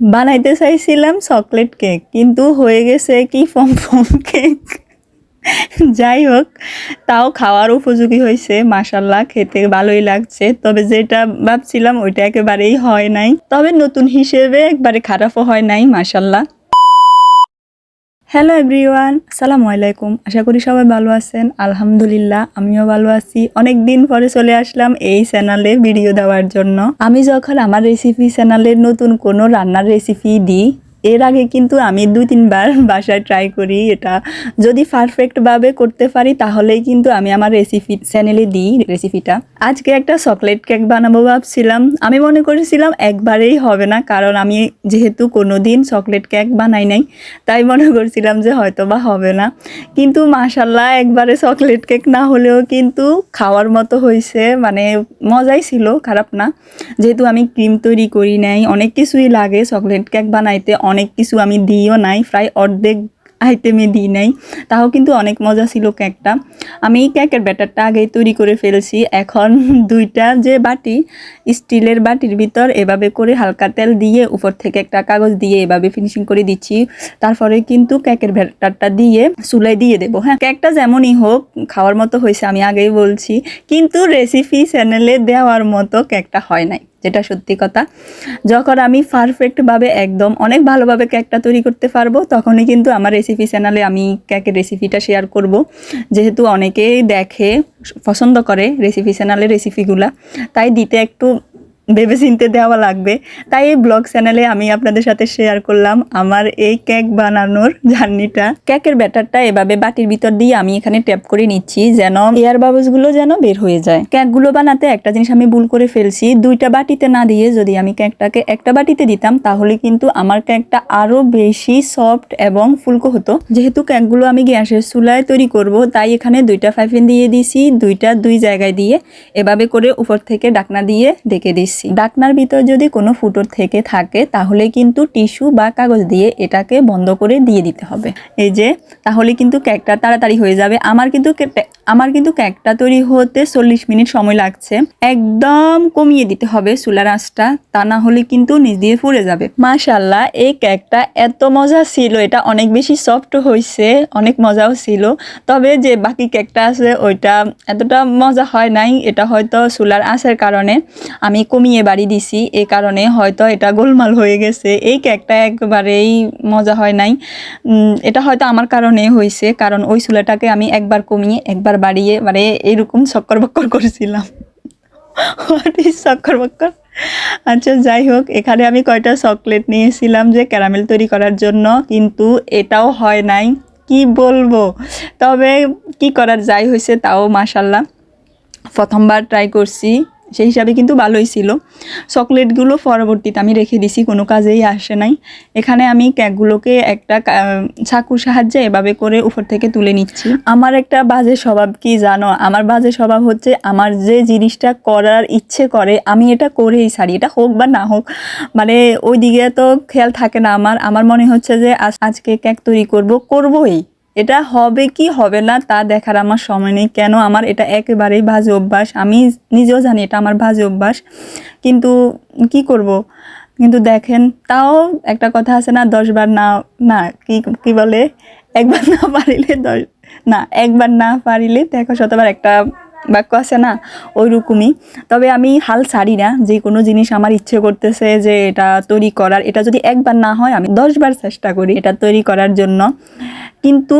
বানাইতে চাইছিলাম chocolate cake কিন্তু হয়ে গেছে কি ফম ফম কেক যাই হোক, তাও খাওয়ার উপযোগী হয়েছে মাসাল্লাহ খেতে ভালোই লাগছে। তবে যেটা ভাবছিলাম, ওইটা একেবারেই হয় নাই। তবে নতুন হিসেবে একবারে খারাপও হয় নাই মাসাল্লাহ হ্যালো এভরিওয়ান আসসালামু আলাইকুম। আশা করি সবাই ভালো আছেন। আলহামদুলিল্লাহ, আমিও ভালো আছি। অনেক দিন পরে চলে আসলাম এই চ্যানেলে ভিডিও দেওয়ার জন্য। আমি যখন আমার রেসিপি চ্যানেলে নতুন কোনো রান্নার রেসিপি দিই এর আগে কিন্তু আমি দুই, তিনবার বাসায় ট্রাই করি এটা। যদি পারফেক্টভাবে করতে পারি, তাহলেই কিন্তু আমি আমার রেসিপি চ্যানেলে দিই রেসিপিটা আজকে একটা চকলেট কেক বানাবো ভাবছিলাম। আমি মনে করেছিলাম একবারেই হবে না, কারণ আমি যেহেতু কোনো দিন চকলেট কেক বানাই নাই, তাই মনে করছিলাম যে হয়তো বা হবে না। কিন্তু মাশাল্লাহ একবারে চকলেট কেক না হলেও কিন্তু খাওয়ার মতো হয়েছে মানে মজাই ছিল, খারাপ না। যেহেতু আমি ক্রিম তৈরি করি নাই, অনেক কিছুই লাগে চকলেট কেক বানাইতে অনেক কিছু আমি দিইও নাই, প্রায় অর্ধেক আইটেমে দিই নাই। তাও কিন্তু অনেক মজা ছিল কেকটা আমি এই কেকের ব্যাটারটা আগেই তৈরি করে ফেলছি। এখন দুইটা যে বাটি, স্টিলের বাটির ভিতর এভাবে করে হালকা তেল দিয়ে উপর থেকে একটা কাগজ দিয়ে এভাবে ফিনিশিং করে দিচ্ছি। তারপরে কিন্তু কেকের ব্যাটারটা দিয়ে চুলাই দিয়ে দেবো হ্যাঁ? কেকটা যেমনই হোক, খাওয়ার মতো হয়েছে আমি আগেই বলছি। কিন্তু রেসিপি চ্যানেলে দেওয়ার মতো কেকটা হয় নাই। যেটা সত্যি কথা। যখন আমি পারফেক্টভাবে একদম অনেক ভালোভাবে কেকটা তৈরি করতে পারব, তখনই কিন্তু আমার রেসিপি চ্যানেলে আমি কেকের রেসিপিটা শেয়ার করব। যেহেতু অনেকেই দেখে, পছন্দ করে রেসিপি চ্যানেলের রেসিপিগুলা তাই দিতে একটু ভেবে চিনতে দেওয়া লাগবে। তাই এই ব্লগ চ্যানেলে আমি আপনাদের সাথে শেয়ার করলাম আমার এই কেক বানানোর জার্নিটা। কেকের ব্যাটারটা এভাবে বাটির ভিতর দিয়ে আমি এখানে ট্যাপ করে নিচ্ছি যেন এয়ার বাবলসগুলো যেন বের হয়ে যায়। কেকগুলো বানাতে একটা জিনিস আমি ভুল করে ফেলছি। দুইটা বাটিতে না দিয়ে যদি আমি কেকটাকে একটা বাটিতে দিতাম, তাহলে কিন্তু আমার কেকটা আরও বেশি সফট এবং ফুলকো হতো। যেহেতু কেকগুলো আমি গ্যাসের চুলায় তৈরি করব, তাই এখানে দুইটা ফাইফিন দিয়ে দিছি দুইটা দুই জায়গায় দিয়ে এভাবে করে উপর থেকে ডাকনা দিয়ে ডেকে দিচ্ছি ডাকনার ভিতর যদি কোনো ফুটোর থেকে থাকে, তাহলে কিন্তু টিস্যু বা কাগজ দিয়ে এটাকে বন্ধ করে দিয়ে দিতে হবে। এই যে, তাহলে কিন্তু কেকটা তাড়াতাড়ি হয়ে যাবে। আমার কিন্তু আমার কিন্তু কেকটা তৈরি হতে চল্লিশ মিনিট সময় লাগছে। একদম কমিয়ে দিতে হবে চুলার আঁচটা, তা না হলে কিন্তু নিচ দিয়ে ফুরে যাবে। মাশাল্লাহ এই কেকটা এত মজা ছিল। এটা অনেক বেশি সফট হয়েছে, অনেক মজাও ছিল। তবে যে বাকি কেকটা আছে, ওইটা এতটা মজা হয় নাই। এটা হয়তো চুলার আঁচের কারণে আমি কমিয়ে বাড়ি দিছি এই কারণে হয়তো এটা গোলমাল হয়ে গেছে। এই কেকটা একবারেই মজা হয় নাই। এটা হয়তো আমার কারণে হয়েছে কারণ ওই চুলাটাকে আমি একবার কমিয়ে, একবার বাড়িয়ে মানে এরকম চক্কর বক্কর করেছিলাম। হোয়াট চক্কর বক্কর আচ্ছা যাই হোক, এখানে আমি কয়টা চকলেট নিয়েছিলাম যে ক্যারামেল তৈরি করার জন্য, কিন্তু এটাও হয় নাই। কি বলব? তবে কি করার যাই হয়েছে তাও মাশাল্লাহ প্রথমবার ট্রাই করছি। সেই হিসাবে কিন্তু ভালোই ছিল। চকলেটগুলো পরবর্তীতে আমি রেখে দিছি, কোনো কাজেই আসে নাই। এখানে আমি কেকগুলোকে একটা চাকুর সাহায্যে এভাবে করে উপর থেকে তুলে নিচ্ছি। আমার একটা বাজে স্বভাব কি জানো? আমার বাজে স্বভাব হচ্ছে আমার যে জিনিসটা করার ইচ্ছে করে, আমি এটা করেই ছাড়ি, এটা হোক বা না হোক। মানে ওই দিকে তো খেয়াল থাকে না আমার। আমার মনে হচ্ছে যে আজ- আজকে কেক তৈরি করব, করবই। এটা হবে কি হবে না তা দেখার আমার সময় নেই। কেন আমার এটা একেবারেই বাজে অভ্যাস। আমি নিজেও জানি এটা আমার বাজে অভ্যাস। কিন্তু কি করব? কিন্তু দেখেন, তাও একটা কথা আছে না, দশবার না না, কি কি বলে? একবার না পারিলে দশ, না, একবার না পারিলে দেখো শতবার একটা বাক্য আছে না? ওই রকমই তবে আমি হাল ছাড়ি না। যে কোনো জিনিস আমার ইচ্ছে করতেছে যে এটা তৈরি করার, এটা যদি একবার না হয়, আমি দশবার চেষ্টা করি এটা তৈরি করার জন্য। কিন্তু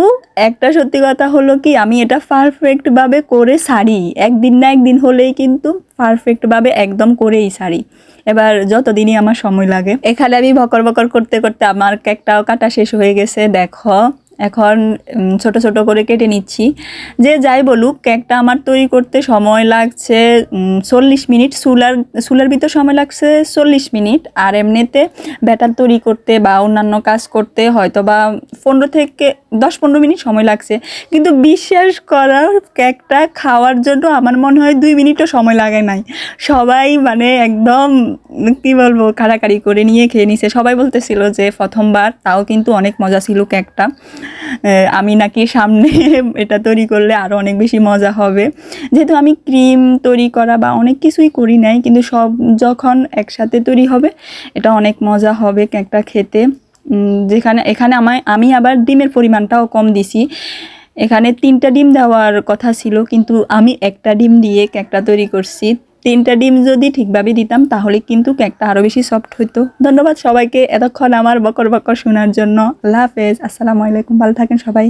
একটা সত্যি কথা হলো কি, আমি এটা পারফেক্টভাবে করে সারি একদিন না একদিন হলেই কিন্তু পারফেক্টভাবে একদম করেই সারি এবার যতদিনই আমার সময় লাগে। এখানে আমি বকর বকর করতে করতে আমার কেকটাও কাটা শেষ হয়ে গেছে, দেখো। এখন ছোট ছোট করে কেটে নিচ্ছি। যে যাই বলুক, কেকটা আমার তৈরি করতে সময় লাগছে চল্লিশ মিনিট, চুলার চুলার ভিতর সময় লাগছে চল্লিশ মিনিট। আর এমনিতে ব্যাটার তৈরি করতে বা অন্যান্য কাজ করতে হয়তো বা পনেরো থেকে দশ পনেরো মিনিট সময় লাগছে। কিন্তু বিশ্বাস করার কেকটা খাওয়ার জন্য আমার মনে হয় দুই মিনিটও সময় লাগে নাই। সবাই মানে একদম, কি বলব, কাড়াকাড়ি করে নিয়ে খেয়ে নিছে। সবাই বলতেছিল যে প্রথমবার, তাও কিন্তু অনেক মজা ছিল কেকটা। আমি নাকি সামনে এটা তৈরি করলে আরও অনেক বেশি মজা হবে। যেহেতু আমি ক্রিম তৈরি করা বা অনেক কিছুই করি নাই, কিন্তু সব যখন একসাথে তৈরি হবে, এটা অনেক মজা হবে কেকটা খেতে। যেখানে, এখানে আমায়, আমি আবার ডিমের পরিমাণটাও কম দিছি। এখানে তিনটা ডিম দেওয়ার কথা ছিল, কিন্তু আমি একটা ডিম দিয়ে কেকটা তৈরি করছি। তিনটা ডিম যদি ঠিকভাবে দিতাম, তাহলে কিন্তু কেকটা আরও বেশি সফট হতো ধন্যবাদ সবাইকে এতক্ষণ আমার বকর বকর শোনার জন্য। আল্লাহ হাফেজ। আসসালামু আলাইকুম। ভালো থাকেন সবাই।